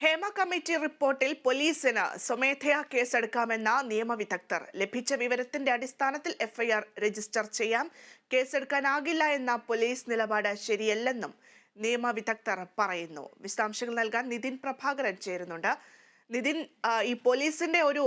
Hema committee റിപ്പോർട്ടിൽ പോലീസിന് സ്വമേധയാ കേസെടുക്കാമെന്ന നിയമവിദഗ്ധർ. ലഭിച്ച വിവരത്തിന്റെ അടിസ്ഥാനത്തിൽ എഫ്ഐആർ രജിസ്റ്റർ ചെയ്യാം. കേസെടുക്കാനാകില്ല എന്ന പോലീസ് നിലപാട് ശരിയല്ലെന്നും നിയമവിദഗ്ധർ പറയുന്നു. വിശദാംശങ്ങൾ നൽകാൻ നിതിൻ പ്രഭാകരൻ ചേരുന്നുണ്ട്. നിതിൻ ഈ പോലീസിന്റെ ഒരു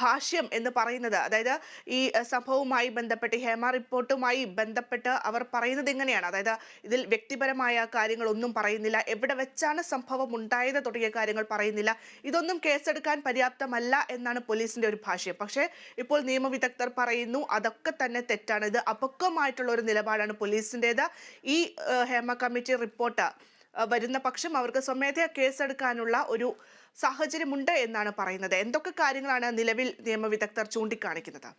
ഭാഷ്യം എന്ന് പറയുന്നത്. അതായത് ഈ സംഭവവുമായി ബന്ധപ്പെട്ട് ഹേമ റിപ്പോർട്ടുമായി ബന്ധപ്പെട്ട് അവർ പറയുന്നത് എങ്ങനെയാണ് അതായത് ഇതിൽ വ്യക്തിപരമായ കാര്യങ്ങളൊന്നും പറയുന്നില്ല. എവിടെ വെച്ചാണ് സംഭവം ഉണ്ടായത് തുടങ്ങിയ കാര്യങ്ങൾ പറയുന്നില്ല. ഇതൊന്നും കേസെടുക്കാൻ പര്യാപ്തമല്ല എന്നാണ് പോലീസിന്റെ ഒരു ഭാഷ്യം. പക്ഷേ ഇപ്പോൾ നിയമവിദഗ്ധർ പറയുന്നു അതൊക്കെ തന്നെ തെറ്റാണ്. ഇത് അപക്വമായിട്ടുള്ള ഒരു നിലപാടാണ് പോലീസിന്റെത് ഈ ഹേമ കമ്മിറ്റി റിപ്പോർട്ട് വരുന്ന പക്ഷം അവർക്ക് സ്വമേധയാ കേസെടുക്കാനുള്ള ഒരു സാഹചര്യമുണ്ട് എന്നാണ് പറയുന്നത്. എന്തൊക്കെ കാര്യങ്ങളാണ് നിലവിൽ നിയമവിദഗ്ധർ ചൂണ്ടിക്കാണിക്കുന്നത്?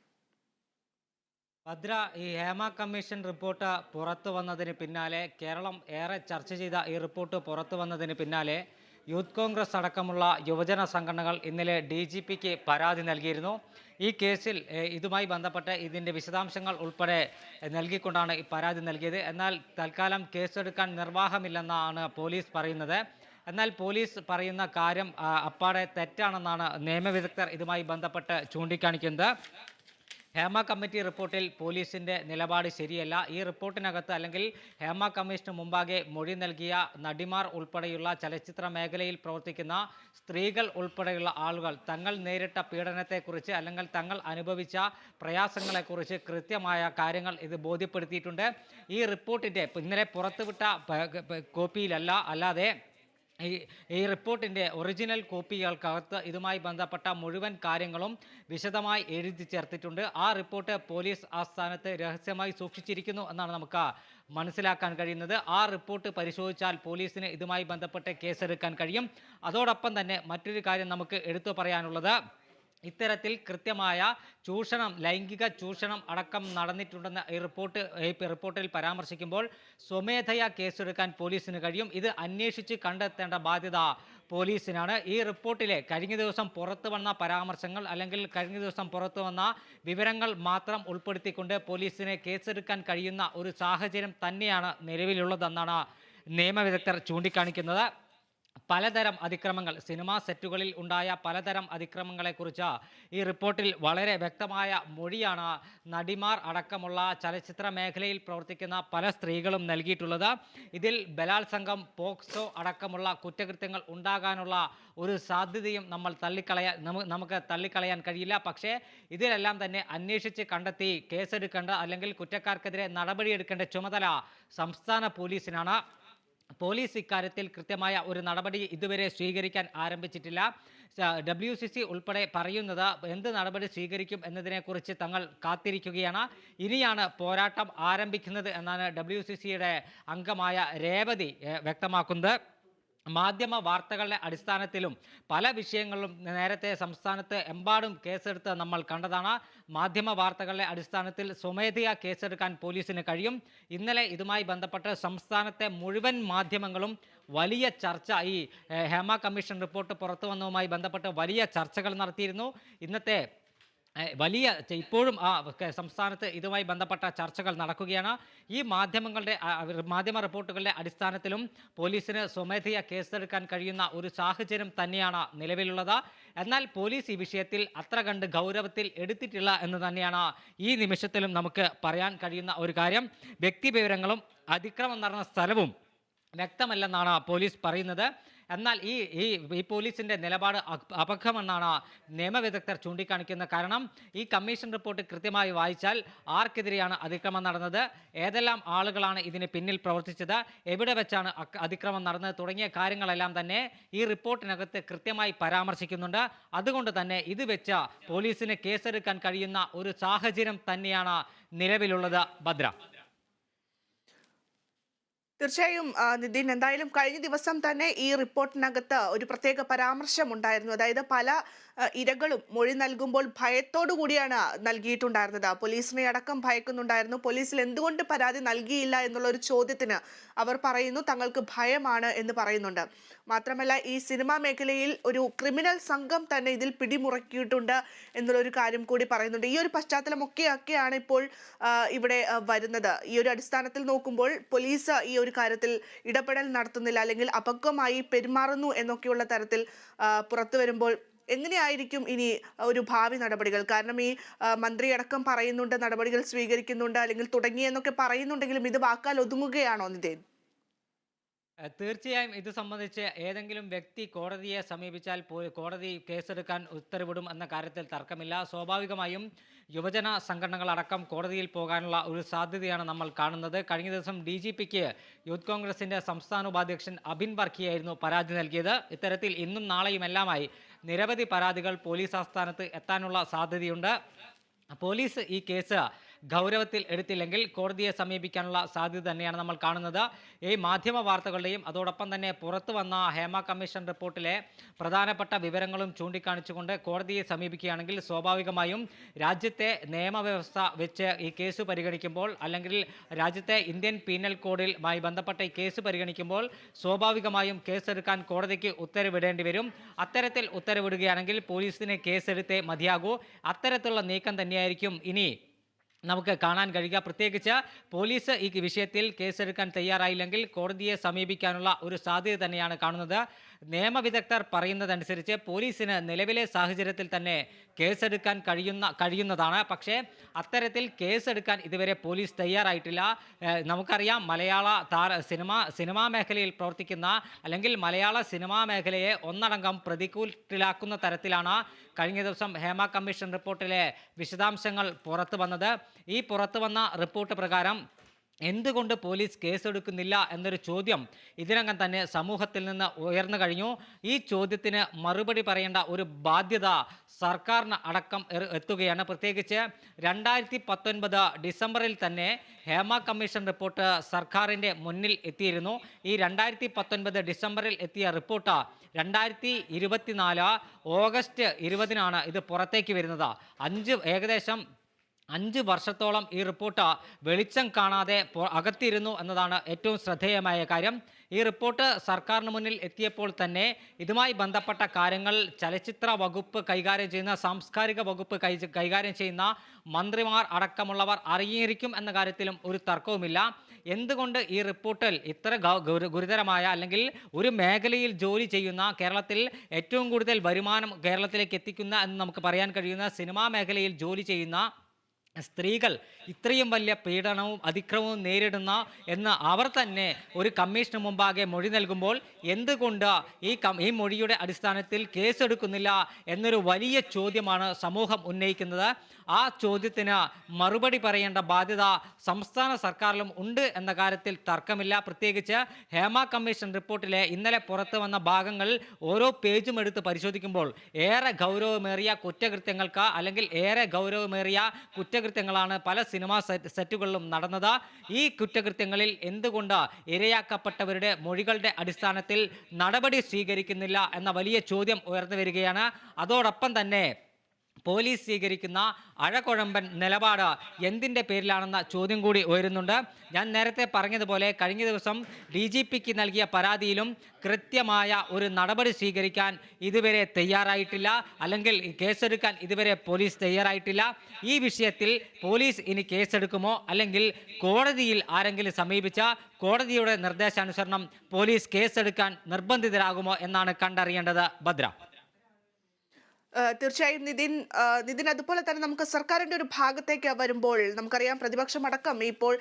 ഭദ്ര ഈ ഹേമ കമ്മീഷൻ റിപ്പോർട്ട് പുറത്തു വന്നതിന് പിന്നാലെ കേരളം ഏറെ ചർച്ച ചെയ്ത ഈ റിപ്പോർട്ട് പുറത്തു വന്നതിന് പിന്നാലെ യൂത്ത് കോൺഗ്രസ് അടക്കമുള്ള യുവജന സംഘടനകൾ ഇന്നലെ ഡി ജി പിക്ക് പരാതി നൽകിയിരുന്നു. ഈ കേസിൽ ഇതുമായി ബന്ധപ്പെട്ട് ഇതിന്റെ വിശദാംശങ്ങൾ ഉൾപ്പെടെ നൽകിക്കൊണ്ടാണ് ഈ പരാതി നൽകിയത്. എന്നാൽ തൽക്കാലം കേസെടുക്കാൻ നിർവാഹമില്ലെന്നാണ് പോലീസ് പറയുന്നത്. എന്നാൽ പോലീസ് പറയുന്ന കാര്യം അപ്പാടെ തെറ്റാണെന്നാണ് നിയമവിദഗ്ധർ ഇതുമായി ബന്ധപ്പെട്ട് ചൂണ്ടിക്കാണിക്കുന്നത്. ഹേമ കമ്മിറ്റി റിപ്പോർട്ടിൽ പോലീസിന്റെ നിലപാട് ശരിയല്ല. ഈ റിപ്പോർട്ടിനകത്ത് അല്ലെങ്കിൽ ഹേമ കമ്മീഷന് മുമ്പാകെ മൊഴി നൽകിയ നടിമാർ ഉൾപ്പെടെയുള്ള ചലച്ചിത്ര മേഖലയിൽ പ്രവർത്തിക്കുന്ന സ്ത്രീകൾ ഉൾപ്പെടെയുള്ള ആളുകൾ തങ്ങൾ നേരിട്ട പീഡനത്തെക്കുറിച്ച് അല്ലെങ്കിൽ തങ്ങൾ അനുഭവിച്ച പ്രയാസങ്ങളെക്കുറിച്ച് കൃത്യമായ കാര്യങ്ങൾ ഇത് ബോധ്യപ്പെടുത്തിയിട്ടുണ്ട്. ഈ റിപ്പോർട്ടിന്റെ ഇന്നലെ പുറത്തുവിട്ട കോപ്പിയിലല്ല അല്ലാതെ ഈ ഈ റിപ്പോർട്ടിന്റെ ഒറിജിനൽ കോപ്പികൾക്കകത്ത് ഇതുമായി ബന്ധപ്പെട്ട മുഴുവൻ കാര്യങ്ങളും വിശദമായി എഴുതി ചേർത്തിട്ടുണ്ട്. ആ റിപ്പോർട്ട് പോലീസ് ആസ്ഥാനത്ത് രഹസ്യമായി സൂക്ഷിച്ചിരിക്കുന്നു എന്നാണ് നമുക്ക് മനസ്സിലാക്കാൻ കഴിയുന്നത്. ആ റിപ്പോർട്ട് പരിശോധിച്ചാൽ പോലീസിന് ഇതുമായി ബന്ധപ്പെട്ട് കേസെടുക്കാൻ കഴിയും. അതോടൊപ്പം തന്നെ മറ്റൊരു കാര്യം നമുക്ക് എടുത്തു പറയാനുള്ളത്. ഇത്തരത്തിൽ കൃത്യമായ ചൂഷണം ലൈംഗിക ചൂഷണം അടക്കം നടന്നിട്ടുണ്ടെന്ന ഈ റിപ്പോർട്ട് റിപ്പോർട്ടിൽ പരാമർശിക്കുമ്പോൾ സ്വമേധയാ കേസെടുക്കാൻ പോലീസിന് കഴിയും. ഇത് അന്വേഷിച്ച് കണ്ടെത്തേണ്ട ബാധ്യത പോലീസിനാണ്. ഈ റിപ്പോർട്ടിലെ കഴിഞ്ഞ ദിവസം പുറത്തു വന്ന പരാമർശങ്ങൾ അല്ലെങ്കിൽ കഴിഞ്ഞ ദിവസം പുറത്തു വന്ന വിവരങ്ങൾ മാത്രം ഉൾപ്പെടുത്തിക്കൊണ്ട് പോലീസിന് കേസെടുക്കാൻ കഴിയുന്ന ഒരു സാഹചര്യം തന്നെയാണ് നിലവിലുള്ളതെന്നാണ് നിയമവിദഗ്ധർ ചൂണ്ടിക്കാണിക്കുന്നത്. പലതരം അതിക്രമങ്ങൾ സിനിമാ സെറ്റുകളിൽ ഉണ്ടായ പലതരം അതിക്രമങ്ങളെക്കുറിച്ച് ഈ റിപ്പോർട്ടിൽ വളരെ വ്യക്തമായ മൊഴിയാണ് നടിമാർ അടക്കമുള്ള ചലച്ചിത്ര മേഖലയിൽ പ്രവർത്തിക്കുന്ന പല സ്ത്രീകളും നൽകിയിട്ടുള്ളത്. ഇതിൽ ബലാത്സംഗം പോക്സോ അടക്കമുള്ള കുറ്റകൃത്യങ്ങൾ ഉണ്ടാകാനുള്ള ഒരു സാധ്യതയും നമ്മൾ തള്ളിക്കളയാൻ നമു- നമുക്ക് തള്ളിക്കളയാൻ കഴിയില്ല. പക്ഷേ ഇതിലെല്ലാം തന്നെ അന്വേഷിച്ച് കണ്ടെത്തി കേസെടുക്കേണ്ട അല്ലെങ്കിൽ കുറ്റക്കാർക്കെതിരെ നടപടിയെടുക്കേണ്ട ചുമതല സംസ്ഥാന പോലീസിനാണ്. പോലീസ് ഇക്കാര്യത്തിൽ കൃത്യമായ ഒരു നടപടി ഇതുവരെ സ്വീകരിക്കാൻ ആരംഭിച്ചിട്ടില്ല. ഡബ്ല്യു സി സി ഉൾപ്പെടെ പറയുന്നത് എന്ത് നടപടി സ്വീകരിക്കും എന്നതിനെക്കുറിച്ച് തങ്ങൾ കാത്തിരിക്കുകയാണ്. ഇനിയാണ് പോരാട്ടം ആരംഭിക്കുന്നത് എന്നാണ് ഡബ്ല്യു സി സിയുടെ അംഗമായ രേവതി വ്യക്തമാക്കുന്നത്. മാധ്യമ വാർത്തകളുടെ അടിസ്ഥാനത്തിലും പല വിഷയങ്ങളിലും നേരത്തെ സംസ്ഥാനത്ത് എമ്പാടും കേസെടുത്ത് നമ്മൾ കണ്ടതാണ്. മാധ്യമ വാർത്തകളുടെ അടിസ്ഥാനത്തിൽ സ്വമേധയാ കേസെടുക്കാൻ പോലീസിന് കഴിയും. ഇന്നലെ ഇതുമായി ബന്ധപ്പെട്ട് സംസ്ഥാനത്തെ മുഴുവൻ മാധ്യമങ്ങളും വലിയ ചർച്ച ഈ ഹേമ കമ്മീഷൻ റിപ്പോർട്ട് പുറത്തു വന്നതുമായി ബന്ധപ്പെട്ട് വലിയ ചർച്ചകൾ നടത്തിയിരുന്നു. ഇന്നത്തെ വലിയ ഇപ്പോഴും ആ സംസ്ഥാനത്ത് ഇതുമായി ബന്ധപ്പെട്ട ചർച്ചകൾ നടക്കുകയാണ്. ഈ മാധ്യമങ്ങളുടെ മാധ്യമ റിപ്പോർട്ടുകളുടെ അടിസ്ഥാനത്തിലും പോലീസിന് സ്വമേധയാ കേസെടുക്കാൻ കഴിയുന്ന ഒരു സാഹചര്യം തന്നെയാണ് നിലവിലുള്ളത്. എന്നാൽ പോലീസ് ഈ വിഷയത്തിൽ അത്ര കണ്ട് ഗൗരവത്തിൽ എടുത്തിട്ടില്ല എന്ന് തന്നെയാണ് ഈ നിമിഷത്തിലും നമുക്ക് പറയാൻ കഴിയുന്ന ഒരു കാര്യം. വ്യക്തിവിവരങ്ങളും അതിക്രമം നടന്ന സ്ഥലവും വ്യക്തമല്ലെന്നാണ് പോലീസ് പറയുന്നത്. എന്നാൽ ഈ ഈ ഈ പോലീസിന്റെ നിലപാട് അപക്ഷമെന്നാണ് നിയമവിദഗ്ധർ ചൂണ്ടിക്കാണിക്കുന്നത് കാരണം. ഈ കമ്മീഷൻ റിപ്പോർട്ട് കൃത്യമായി വായിച്ചാൽ ആർക്കെതിരെയാണ് അതിക്രമം നടന്നത്? ഏതെല്ലാം ആളുകളാണ് ഇതിന് പിന്നിൽ പ്രവർത്തിച്ചത്? എവിടെ വെച്ചാണ് അതിക്രമം നടന്നത്? തുടങ്ങിയ കാര്യങ്ങളെല്ലാം തന്നെ ഈ റിപ്പോർട്ടിനകത്ത് കൃത്യമായി പരാമർശിക്കുന്നുണ്ട്. അതുകൊണ്ട് തന്നെ ഇത് വെച്ച പോലീസിന് കേസെടുക്കാൻ കഴിയുന്ന ഒരു സാഹചര്യം തന്നെയാണ് നിലവിലുള്ളത് ഭദ്ര. തീർച്ചയായും നിതിൻ എന്തായാലും കഴിഞ്ഞ ദിവസം തന്നെ ഈ റിപ്പോർട്ടിനകത്ത് ഒരു പ്രത്യേക പരാമർശം ഉണ്ടായിരുന്നു അതായത് പല ഇരകളും മൊഴി നൽകുമ്പോൾ ഭയത്തോടു കൂടിയാണ് നൽകിയിട്ടുണ്ടായിരുന്നത്. പോലീസിനെ അടക്കം ഭയക്കുന്നുണ്ടായിരുന്നു. പോലീസിൽ എന്തുകൊണ്ട് പരാതി നൽകിയില്ല എന്നുള്ള ഒരു ചോദ്യത്തിന് അവർ പറയുന്നു. തങ്ങൾക്ക് ഭയമാണ് എന്ന് പറയുന്നുണ്ട്. മാത്രമല്ല ഈ സിനിമാ മേഖലയിൽ ഒരു ക്രിമിനൽ സംഘം തന്നെ ഇതിൽ പിടിമുറക്കിയിട്ടുണ്ട് എന്നുള്ളൊരു കാര്യം കൂടി പറയുന്നുണ്ട്. ഈ ഒരു പശ്ചാത്തലമൊക്കെ ഒക്കെയാണ് ഇപ്പോൾ ഇവിടെ വരുന്നത്. ഈ ഒരു അടിസ്ഥാനത്തിൽ നോക്കുമ്പോൾ പോലീസ് ഈ ഒരു കാര്യത്തിൽ ഇടപെടൽ നടത്തുന്നില്ല അല്ലെങ്കിൽ അപക്വമായി പെരുമാറുന്നു എന്നൊക്കെയുള്ള തരത്തിൽ പുറത്തു വരുമ്പോൾ എങ്ങനെയായിരിക്കും ഇനി ഒരു ഭാവി നടപടികൾ? കാരണം ഈ മന്ത്രി അടക്കം പറയുന്നുണ്ട് നടപടികൾ സ്വീകരിക്കുന്നുണ്ട് അല്ലെങ്കിൽ തുടങ്ങിയെന്നൊക്കെ പറയുന്നുണ്ടെങ്കിലും ഇത് വാക്കാൽ ഒതുങ്ങുകയാണോ നിതേൻ തീർച്ചയായും ഇത് സംബന്ധിച്ച് ഏതെങ്കിലും വ്യക്തി കോടതിയെ സമീപിച്ചാൽ കോടതി കേസെടുക്കാൻ ഉത്തരവിടും എന്ന കാര്യത്തിൽ തർക്കമില്ല. സ്വാഭാവികമായും യുവജന സംഘടനകളടക്കം കോടതിയിൽ പോകാനുള്ള ഒരു സാധ്യതയാണ് നമ്മൾ കാണുന്നത്. കഴിഞ്ഞ ദിവസം ഡി ജി പിക്ക് യൂത്ത് കോൺഗ്രസിന്റെ സംസ്ഥാന ഉപാധ്യക്ഷൻ അബിൻ വർക്കിയായിരുന്നു പരാതി നൽകിയത്. ഇത്തരത്തിൽ ഇന്നും നാളെയും എല്ലാമായി നിരവധി പരാതികൾ പോലീസ് ആസ്ഥാനത്ത് എത്താനുള്ള സാധ്യതയുണ്ട്. പോലീസ് ഈ കേസ് ഗൗരവത്തിൽ എടുത്തില്ലെങ്കിൽ കോടതിയെ സമീപിക്കാനുള്ള സാധ്യത തന്നെയാണ് നമ്മൾ കാണുന്നത്. ഈ മാധ്യമ വാർത്തകളുടെയും അതോടൊപ്പം തന്നെ പുറത്തു വന്ന ഹേമ കമ്മീഷൻ റിപ്പോർട്ടിലെ പ്രധാനപ്പെട്ട വിവരങ്ങളും ചൂണ്ടിക്കാണിച്ചുകൊണ്ട് കോടതിയെ സമീപിക്കുകയാണെങ്കിൽ സ്വാഭാവികമായും രാജ്യത്തെ നിയമവ്യവസ്ഥ വെച്ച് ഈ കേസ് പരിഗണിക്കുമ്പോൾ അല്ലെങ്കിൽ രാജ്യത്തെ ഇന്ത്യൻ പീനൽ കോഡിലുമായി ബന്ധപ്പെട്ട ഈ കേസ് പരിഗണിക്കുമ്പോൾ സ്വാഭാവികമായും കേസെടുക്കാൻ കോടതിക്ക് ഉത്തരവിടേണ്ടി വരും. അത്തരത്തിൽ ഉത്തരവിടുകയാണെങ്കിൽ പോലീസിന് കേസെടുത്തേ മതിയാകൂ. അത്തരത്തിലുള്ള നീക്കം തന്നെയായിരിക്കും ഇനി നമുക്ക് കാണാൻ കഴിയുക. പ്രത്യേകിച്ച് പോലീസ് ഈ വിഷയത്തിൽ കേസെടുക്കാൻ തയ്യാറായില്ലെങ്കിൽ കോടതിയെ സമീപിക്കാനുള്ള ഒരു സാധ്യത തന്നെയാണ് കാണുന്നത്. നിയമവിദഗ്ധർ പറയുന്നതനുസരിച്ച് പോലീസിന് നിലവിലെ സാഹചര്യത്തിൽ തന്നെ കേസെടുക്കാൻ കഴിയുന്ന കഴിയുന്നതാണ്. പക്ഷേ അത്തരത്തിൽ കേസെടുക്കാൻ ഇതുവരെ പോലീസ് തയ്യാറായിട്ടില്ല. നമുക്കറിയാം മലയാള താര സിനിമ സിനിമാ മേഖലയിൽ പ്രവർത്തിക്കുന്ന അല്ലെങ്കിൽ മലയാള സിനിമാ മേഖലയെ ഒന്നടങ്കം പ്രതികൂലത്തിലാക്കുന്ന തരത്തിലാണ് കഴിഞ്ഞ ദിവസം ഹേമ കമ്മീഷൻ റിപ്പോർട്ടിലെ വിശദാംശങ്ങൾ പുറത്തു വന്നത് ഈ പുറത്തു വന്ന റിപ്പോർട്ട് പ്രകാരം എന്തുകൊണ്ട് പോലീസ് കേസെടുക്കുന്നില്ല എന്നൊരു ചോദ്യം ഇതിനകം തന്നെ സമൂഹത്തിൽ നിന്ന് ഉയർന്നു കഴിഞ്ഞു. ഈ ചോദ്യത്തിന് മറുപടി പറയേണ്ട ഒരു ബാധ്യത സർക്കാരിന് അടക്കം എത്തുകയാണ്. പ്രത്യേകിച്ച് രണ്ടായിരത്തി പത്തൊൻപത് ഡിസംബറിൽ തന്നെ ഹേമ കമ്മീഷൻ റിപ്പോർട്ട് സർക്കാരിന്റെ മുന്നിൽ എത്തിയിരുന്നു. ഈ രണ്ടായിരത്തി പത്തൊൻപത് ഡിസംബറിൽ എത്തിയ റിപ്പോർട്ട് രണ്ടായിരത്തി ഇരുപത്തിനാല് ഓഗസ്റ്റ് ഇരുപതിനാണ് ഇത് പുറത്തേക്ക് വരുന്നത്. അഞ്ച് ഏകദേശം അഞ്ച് വർഷത്തോളം ഈ റിപ്പോർട്ട് വെളിച്ചം കാണാതെ അകത്തിരുന്നു എന്നതാണ് ഏറ്റവും ശ്രദ്ധേയമായ കാര്യം. ഈ റിപ്പോർട്ട് സർക്കാരിന് മുന്നിൽ എത്തിയപ്പോൾ തന്നെ ഇതുമായി ബന്ധപ്പെട്ട കാര്യങ്ങൾ ചലച്ചിത്ര വകുപ്പ് കൈകാര്യം ചെയ്യുന്ന സാംസ്കാരിക വകുപ്പ് കൈകാര്യം ചെയ്യുന്ന മന്ത്രിമാർ അടക്കമുള്ളവർ അറിഞ്ഞിരിക്കും എന്ന കാര്യത്തിലും ഒരു തർക്കവുമില്ല. എന്തുകൊണ്ട് ഈ റിപ്പോർട്ടിൽ ഇത്ര ഗുരുതരമായ അല്ലെങ്കിൽ ഒരു മേഖലയിൽ ജോലി ചെയ്യുന്ന കേരളത്തിൽ ഏറ്റവും കൂടുതൽ വരുമാനം കേരളത്തിലേക്ക് എത്തിക്കുന്ന എന്ന് നമുക്ക് പറയാൻ കഴിയുന്ന സിനിമാ മേഖലയിൽ ജോലി ചെയ്യുന്ന സ്ത്രീകൾ ഇത്രയും വലിയ പീഡനവും അതിക്രമവും നേരിടുന്ന എന്ന് അവർ തന്നെ ഒരു കമ്മീഷന് മുമ്പാകെ മൊഴി നൽകുമ്പോൾ എന്തുകൊണ്ട് ഈ ഈ മൊഴിയുടെ അടിസ്ഥാനത്തിൽ കേസെടുക്കുന്നില്ല എന്നൊരു വലിയ ചോദ്യമാണ് സമൂഹം ഉന്നയിക്കുന്നത്. ആ ചോദ്യത്തിന് മറുപടി പറയേണ്ട ബാധ്യത സംസ്ഥാന സർക്കാരിലും ഉണ്ട് എന്ന കാര്യത്തിൽ തർക്കമില്ല. പ്രത്യേകിച്ച് ഹേമ കമ്മീഷൻ റിപ്പോർട്ടിലെ ഇന്നലെ പുറത്തു വന്ന ഭാഗങ്ങൾ ഓരോ പേജും എടുത്ത് പരിശോധിക്കുമ്പോൾ ഏറെ ഗൗരവമേറിയ കുറ്റകൃത്യങ്ങൾക്ക് അല്ലെങ്കിൽ ഏറെ ഗൗരവമേറിയ കുറ്റകൃത്യങ്ങളാണ് പല സിനിമാ സെറ്റുകളിലും നടന്നത്. ഈ കുറ്റകൃത്യങ്ങളിൽ എന്തുകൊണ്ട് ഇരയാക്കപ്പെട്ടവരുടെ മൊഴികളുടെ അടിസ്ഥാനത്തിൽ നടപടി സ്വീകരിക്കുന്നില്ല എന്ന വലിയ ചോദ്യം ഉയർന്നു വരികയാണ്. അതോടൊപ്പം തന്നെ പോലീസ് സ്വീകരിക്കുന്ന അഴകുഴമ്പൻ നിലപാട് എന്തിന്റെ പേരിലാണെന്ന ചോദ്യം കൂടി ഉയരുന്നുണ്ട്. ഞാൻ നേരത്തെ പറഞ്ഞതുപോലെ കഴിഞ്ഞ ദിവസം ഡി ജി പിക്ക് നൽകിയ പരാതിയിലും കൃത്യമായ ഒരു നടപടി സ്വീകരിക്കാൻ ഇതുവരെ തയ്യാറായിട്ടില്ല. അല്ലെങ്കിൽ കേസെടുക്കാൻ ഇതുവരെ പോലീസ് തയ്യാറായിട്ടില്ല. ഈ വിഷയത്തിൽ പോലീസ് ഇനി കേസെടുക്കുമോ? അല്ലെങ്കിൽ കോടതിയിൽ ആരെങ്കിലും സമീപിച്ച കോടതിയുടെ നിർദ്ദേശാനുസരണം പോലീസ് കേസെടുക്കാൻ നിർബന്ധിതരാകുമോ എന്നാണ് കണ്ടറിയേണ്ടത്. ഭദ്ര. തീർച്ചയായും നിതിൻ നിതിൻ അതുപോലെ തന്നെ നമുക്ക് സർക്കാരിന്റെ ഒരു ഭാഗത്തേക്ക് വരുമ്പോൾ നമുക്കറിയാം പ്രതിപക്ഷം അടക്കം ഇപ്പോൾ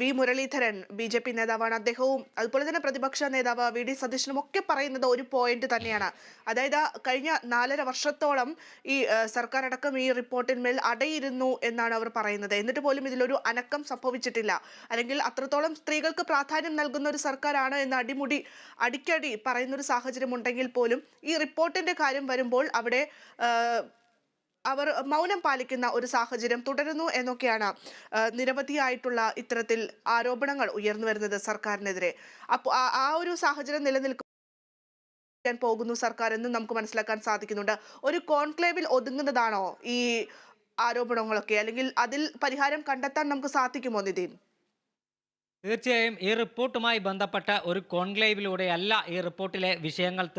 V Muraleedharan B J P നേതാവാണ്. അദ്ദേഹവും അതുപോലെ തന്നെ പ്രതിപക്ഷ നേതാവ് വി ഡി സതീശനും ഒക്കെ പറയുന്നത് ഒരു പോയിന്റ് തന്നെയാണ്. അതായത് കഴിഞ്ഞ നാലര വർഷത്തോളം ഈ സർക്കാർ അടക്കം ഈ റിപ്പോർട്ടിന്മേൽ അടയിരുന്നു എന്നാണ് അവർ പറയുന്നത്. എന്നിട്ട് പോലും ഇതിലൊരു അനക്കം സംഭവിച്ചിട്ടില്ല. അല്ലെങ്കിൽ അത്രത്തോളം സ്ത്രീകൾക്ക് പ്രാധാന്യം നൽകുന്ന ഒരു സർക്കാരാണ് എന്ന് അടിമുടി അടിക്കടി പറയുന്ന ഒരു സാഹചര്യം ഉണ്ടെങ്കിൽ പോലും ഈ റിപ്പോർട്ടിന്റെ കാര്യം വരുമ്പോൾ അവിടെ ആ, അവർ മൗനം പാലിക്കുന്ന ഒരു സാഹചര്യം തുടരുന്നു എന്നൊക്കെയാണ് നിരവധിയായിട്ടുള്ള ഇത്തരത്തിൽ ആരോപണങ്ങൾ ഉയർന്നു വരുന്നത് സർക്കാരിനെതിരെ. അപ്പോൾ ആ- ഒരു സാഹചര്യം നിലനിൽക്കാൻ പോകുന്നു സർക്കാർ എന്നും നമുക്ക് മനസ്സിലാക്കാൻ സാധിക്കുന്നുണ്ട്. ഒരു കോൺക്ലേവിൽ ഒതുങ്ങുന്നതാണോ ഈ ആരോപണങ്ങളൊക്കെ? അല്ലെങ്കിൽ അതിൽ പരിഹാരം കണ്ടെത്താൻ നമുക്ക് സാധിക്കുമോ നിതിൻ തീർച്ചയായും ഈ റിപ്പോർട്ടുമായി ബന്ധപ്പെട്ട ഒരു കോൺക്ലേവിലൂടെയല്ല ഈ റിപ്പോർട്ടിലെ വിഷയങ്ങൾ